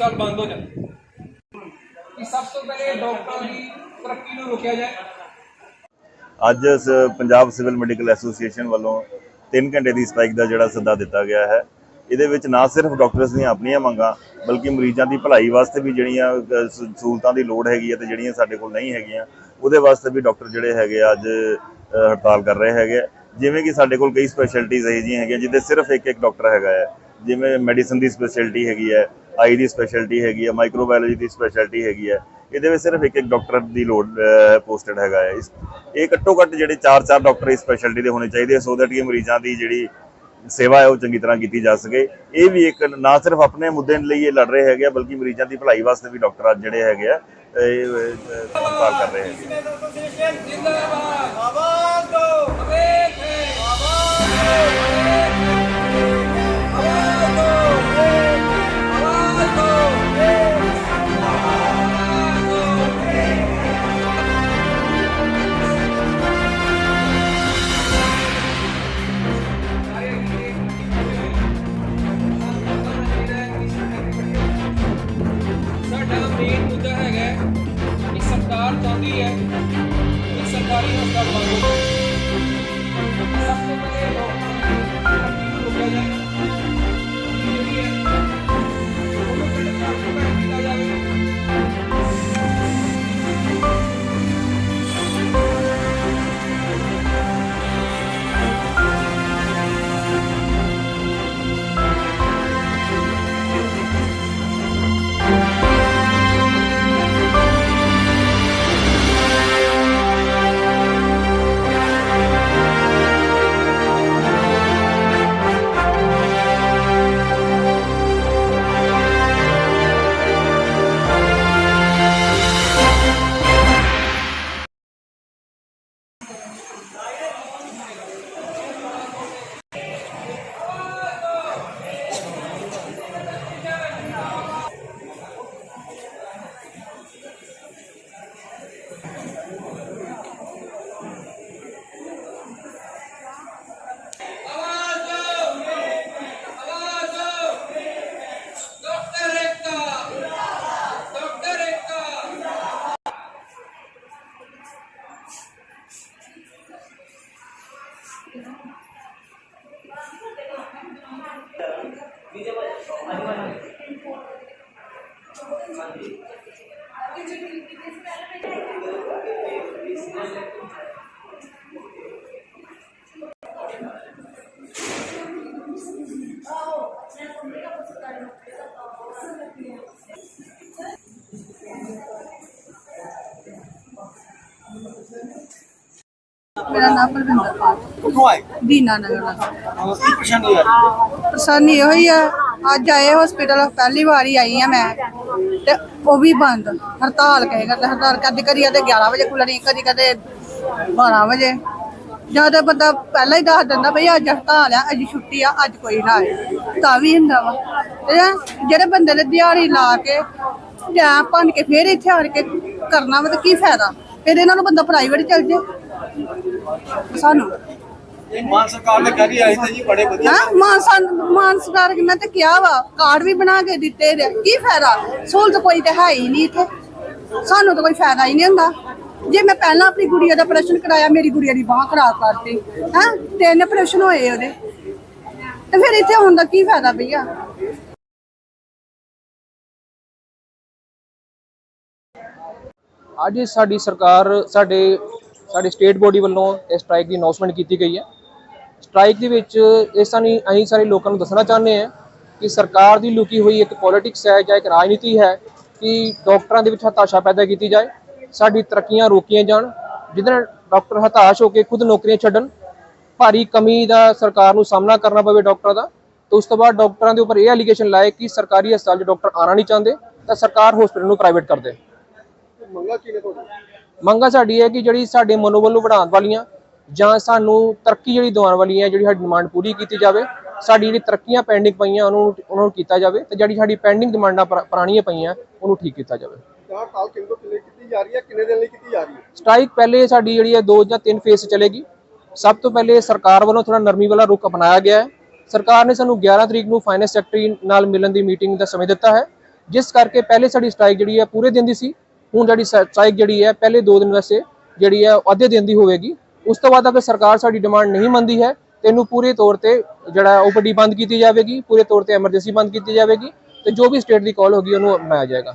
ਹਸਪਤਾਲ ਬੰਦ ਹੋ ਜਾਣ ਕਿ ਸਭ ਤੋਂ ਪਹਿਲੇ ਡਾਕਟਰਾਂ ਦੀ ਤਰੱਕੀ ਨੂੰ ਰੋਕਿਆ ਜਾਏ। ਅੱਜ ਸ- ਪੰਜਾਬ ਸਿਵਲ ਮੈਡੀਕਲ ਐਸੋਸੀਏਸ਼ਨ ਵੱਲੋਂ 3 ਘੰਟੇ ਦੀ ਸਟ੍ਰਾਈਕ ਦਾ ਜਿਹੜਾ ਸੱਦਾ ਦਿੱਤਾ ਗਿਆ ਹੈ। ਇਹਦੇ ਵਿੱਚ ਨਾ ਸਿਰਫ ਡਾਕਟਰਸ ਦੀਆਂ ਆਪਣੀਆਂ ਮੰਗਾਂ, ਬਲਕਿ ਮਰੀਜ਼ਾਂ ਦੀ ਭਲਾਈ ਵਾਸਤੇ ਵੀ ਜਿਹੜੀਆਂ ਸਹੂਲਤਾਂ ਦੀ ਲੋੜ ਹੈਗੀ ਹੈ ਤੇ ਜਿਹੜੀਆਂ ਸਾਡੇ ਕੋਲ ਨਹੀਂ ਹੈਗੀਆਂ, ਉਹਦੇ ਵਾਸਤੇ ਵੀ ਡਾਕਟਰ ਜਿਹੜੇ ਹੈਗੇ ਆ ਅੱਜ ਹੜਤਾਲ ਕਰ ਰਹੇ ਹੈਗੇ। ਆ। ਜਿਵੇਂ ਕਿ ਸਾਡੇ ਕੋਲ ਕਈ ਸਪੈਸ਼ਲਿਟੀਜ਼ ਇਹੋ ਜਿਹੀਆਂ ਹੈਗੀਆਂ, ਜਿਹਦੇ ਸਿਰਫ ਇੱਕ ਇੱਕ ਡਾਕਟਰ ਹੈਗਾ ਹੈ। ਜਿਵੇਂ ਮੈਡੀਸਨ ਦੀ ਸਪੈਸ਼ਲਿਟੀ ਹੈਗੀ ਹੈ ਆਈ ਦੀ ਸਪੈਸ਼ਲਟੀ ਹੈਗੀ ਹੈ ਮਾਈਕਰੋਬਾਇਓਲੋਜੀ ਦੀ ਸਪੈਸ਼ਲਿਟੀ ਹੈਗੀ ਹੈ ਇਹਦੇ ਵਿੱਚ ਸਿਰਫ ਇੱਕ ਇੱਕ ਡਾਕਟਰ ਦੀ ਲੋੜ ਪੋਸਟਡ ਹੈਗਾ ਹੈ ਇਸ ਇਹ ਘੱਟੋ ਘੱਟ ਜਿਹੜੇ 4-4 ਡਾਕਟਰ ਇਸ ਸਪੈਸ਼ਲਿਟੀ ਦੇ ਹੋਣੇ ਚਾਹੀਦੇ ਸੋ ਦੈਟ ਕਿ ਮਰੀਜ਼ਾਂ ਦੀ ਜਿਹੜੀ ਸੇਵਾ ਹੈ ਉਹ ਚੰਗੀ ਤਰ੍ਹਾਂ ਕੀਤੀ ਜਾ ਸਕੇ। ਇਹ ਵੀ ਇੱਕ ਨਾ ਸਿਰਫ ਆਪਣੇ ਮੁੱਦੇ ਲਈ ਇਹ ਲੜ ਰਹੇ ਹੈਗੇ ਆ, ਬਲਕਿ ਮਰੀਜ਼ਾਂ ਦੀ ਭਲਾਈ ਵਾਸਤੇ ਵੀ ਡਾਕਟਰ ਅੱਜ ਜਿਹੜੇ ਹੈਗੇ ਆ ਇਹ ਅਹ, ਕਰ ਰਹੇ ਹੈਗੇ ਸਰਕਾਰ ਹੈ ਕਿ ਸਰਕਾਰੀ ਹਸਪਤਾਲ ਬੰਦ ਸਭ ਤੋਂ ਪਹਿਲੇ ਡਾਕਟਰਾਂ ਮੇਰਾ ਨਾਮ ਪਰਵਿੰਦਰ ਕੌਰ ਕਿੱਥੋਂ ਆਏ ਦੀਨਾ ਨਗਰ ਦਾ ਹਾਂ, ਕੀ ਪਰੇਸ਼ਾਨੀ ਆ ਰਹੀ ਪਰੇਸ਼ਾਨੀ ਇਹੋ ਹੀ ਆ ਤੇ ਉਹ ਵੀ ਬੰਦ। ਹੜਤਾਲ ਕਹੇ ਕਰਦੇ, ਹੜਤਾਲ ਕਦੀ ਕਦੀ ਕਦੇ 11 ਵਜੇ ਖੁੱਲਣੀ ਕਦੀ ਕਦੇ 12 ਵਜੇ। ਜਦ ਬੰਦਾ ਪਹਿਲਾਂ ਹੀ ਦੱਸ ਦਿੰਦਾ ਬਈ ਅੱਜ ਹੜਤਾਲ ਆ, ਅੱਜ ਛੁੱਟੀ ਆ, ਅੱਜ ਕੋਈ ਨਾ ਆਏ, ਤਾਂ ਵੀ ਹੁੰਦਾ ਵਾ। ਤੇ ਜਿਹੜੇ ਬੰਦੇ ਨੇ ਦਿਹਾੜੀ ਲਾ ਕੇ ਜਾਂ ਭੰਨ ਕੇ ਫੇਰ ਇੱਥੇ ਆ ਕੇ ਕਰਨਾ ਵਾ, ਤੇ ਕੀ ਫਾਇਦਾ? ਫਿਰ ਇਹਨਾਂ ਨੂੰ ਬੰਦਾ ਪ੍ਰਾਈਵੇਟ ਚਲ ਜੇ। ਸਾਨੂੰ ਮਾਨ ਸਰਕਾਰ ਨੇ ਕਹਿ ਆਏ ਤੇ ਜੀ ਬੜੇ ਵਧੀਆ ਹਾਂ ਮਾਨ ਸਨ ਮਾਨ ਸਰਕਾਰ ਨੇ ਤੇ ਕਿਹਾ ਵਾ ਕਾਰਡ ਵੀ ਬਣਾ ਕੇ ਦਿੱਤੇ ਨੇ ਕੀ ਫਾਇਦਾ? ਸਹੂਲਤ ਕੋਈ ਤੇ ਹੈ ਹੀ ਨਹੀਂ ਇੱਥੇ। ਸਾਨੂੰ ਤਾਂ ਕੋਈ ਫਾਇਦਾ ਹੀ ਨਹੀਂ ਹੁੰਦਾ। ਜੇ ਮੈਂ ਪਹਿਲਾਂ ਆਪਣੀ ਗੁੜੀਆ ਦਾ ਆਪਰੇਸ਼ਨ ਕਰਾਇਆ ਮੇਰੀ ਗੁੜੀਆ ਦੀ ਬਾਹ ਖਰਾਬ ਕਰਤੀ ਹਾਂ? ਤਿੰਨ ਆਪਰੇਸ਼ਨ ਹੋਏ ਉਹਦੇ। ਤੇ ਫਿਰ ਇੱਥੇ ਹੁਣ ਦਾ ਕੀ ਫਾਇਦਾ ਭਈਆ? ਅੱਜ ਸਾਡੀ ਸਰਕਾਰ ਸਾਡੇ ਸਾਡੇ ਸਟੇਟ ਬੋਡੀ ਵੱਲੋਂ ਇਸ ਸਟ੍ਰਾਈਕ ਦੀ ਅਨਾਉਂਸਮੈਂਟ ਕੀਤੀ ਗਈ ਹੈ। ਸਟ੍ਰਾਈਕ ਦੇ ਵਿੱਚ ਇਸ ਤਰ੍ਹਾਂ ਅਸੀਂ ਸਾਰੇ ਲੋਕਾਂ ਨੂੰ ਦੱਸਣਾ ਚਾਹੁੰਦੇ ਹਾਂ ਕਿ ਸਰਕਾਰ ਦੀ ਲੁਕੀ ਹੋਈ ਇੱਕ ਪੋਲਿਟਿਕਸ ਹੈ ਜਾਂ ਇੱਕ ਰਾਜਨੀਤੀ ਹੈ ਕਿ ਡਾਕਟਰਾਂ ਦੇ ਵਿੱਚ ਹਤਾਸ਼ਾ ਪੈਦਾ ਕੀਤੀ ਜਾਏ ਸਾਡੀ ਤਰੱਕੀਆਂ ਰੋਕੀਆਂ ਜਾਣ ਜਿਹਦੇ ਨਾਲ ਡਾਕਟਰ ਹਤਾਸ਼ ਹੋ ਕੇ ਖੁਦ ਨੌਕਰੀਆਂ ਛੱਡਣ ਭਾਰੀ ਕਮੀ ਦਾ ਸਰਕਾਰ ਨੂੰ ਸਾਹਮਣਾ ਕਰਨਾ ਪਵੇ ਡਾਕਟਰਾਂ ਦਾ ਤੇ ਉਸ ਤੋਂ ਬਾਅਦ ਡਾਕਟਰਾਂ ਦੇ ਉੱਪਰ ਇਹ ਐਲੀਗੇਸ਼ਨ ਲਾਏ ਕਿ ਸਰਕਾਰੀ ਹਸਪਤਾਲ 'ਚ ਡਾਕਟਰ ਆਣਾ ਨਹੀਂ ਚਾਹੁੰਦੇ ਤਾਂ ਸਰਕਾਰ ਹਸਪੀਟਲ ਨੂੰ ਪ੍ਰਾਈਵੇਟ ਕਰ ਦੇ। ਮੰਗਾ ਕੀ ਨੇ ਤੁਹਾਡੀ ਮੰਗਾ ਸਾਡੀ ਹੈ ਕਿ ਜਿਹੜੀ ਸਾਡੇ ਮਨੋਬਲ ਨੂੰ ਵਧਾਉਣ ਵਾਲੀਆਂ ਜਾਂ ਸਾਨੂੰ ਤਰੱਕੀ ਜਿਹੜੀ ਦਿਵਾਉਣ ਵਾਲੀਆਂ ਜਿਹੜੀ ਸਾਡੀ ਡਿਮਾਂਡ ਪੂਰੀ ਕੀਤੀ ਜਾਵੇ ਸਾਡੀ ਜਿਹੜੀ ਤਰੱਕੀਆਂ ਪੈਂਡਿੰਗ ਪਈਆਂ ਉਹਨੂੰ ਉਹਨਾਂ ਨੂੰ ਕੀਤਾ ਜਾਵੇ ਤੇ ਜਿਹੜੀ ਸਾਡੀ ਪੈਂਡਿੰਗ ਡਿਮਾਂਡਾਂ ਪੁਰਾ- ਪੁਰਾਣੀਆਂ ਪਈਆਂ ਉਹਨੂੰ ਠੀਕ ਕੀਤਾ ਜਾਵੇ। ਤਾਂ ਕਾਲ ਕਿੰਨੇ ਤੋਂ ਕਿੰਨੇ ਕੀਤੀ ਜਾ ਰਹੀ ਹੈ ਕਿੰਨੇ ਦਿਨ ਲਈ ਕੀਤੀ ਜਾ ਰਹੀ ਹੈ? ਸਟ੍ਰਾਈਕ ਪਹਿਲੇ ਸਾਡੀ ਜਿਹੜੀ ਹੈ ਦੋ ਜਾਂ ਤਿੰਨ ਫੇਸ ਚੱਲੇਗੀ। ਸਭ ਤੋਂ ਪਹਿਲੇ ਸਰਕਾਰ ਵੱਲੋਂ ਥੋੜਾ ਨਰਮੀ ਵਾਲਾ ਰੁਖ ਅਪਣਾਇਆ ਗਿਆ ਹੈ। ਸਰਕਾਰ ਨੇ ਸਾਨੂੰ 11 ਤਰੀਕ ਨੂੰ ਫਾਈਨੈਂਸ ਸੈਕਟਰੀ ਨਾਲ ਮਿਲਣ ਦੀ ਮੀਟਿੰਗ ਦਾ ਸਮੇਂ ਦਿੱਤਾ ਹੈ। ਜਿਸ ਕਰਕੇ ਪਹਿਲੇ ਸਾਡੀ ਸਟ੍ਰਾਈਕ ਜਿਹੜੀ ਹੈ ਪੂਰੇ ਦਿਨ ਦੀ ਸੀ। ਹੁਣ ਜਿਹੜੀ ਸਟ੍ਰਾਈਕ ਜਿਹੜੀ ਹੈ ਪਹਿਲੇ 2 ਦਿਨ ਵਾਸਤੇ ਜਿਹੜੀ ਹੈ ਅੱਧੇ ਦਿਨ ਦੀ ਹੋਵੇਗੀ। ਉਸ ਤੋਂ ਬਾਅਦ ਅਗਰ ਸਰਕਾਰ ਸਾਡੀ ਡਿਮਾਂਡ ਨਹੀਂ ਮੰਨਦੀ ਹੈ ਤੇ ਇਹਨੂੰ ਪੂਰੇ ਤੌਰ ਤੇ ਜਿਹੜਾ ਓਪੀਡੀ ਬੰਦ ਕੀਤੀ ਜਾਵੇਗੀ, ਪੂਰੇ ਤੌਰ ਤੇ ਐਮਰਜੈਂਸੀ ਬੰਦ ਕੀਤੀ ਜਾਵੇਗੀ ਤੇ ਜੋ ਵੀ ਸਟੇਟ ਦੀ ਕਾਲ ਹੋਗੀ, ਉਹਨੂੰ ਅਪਣਾਇਆ ਜਾਏਗਾ।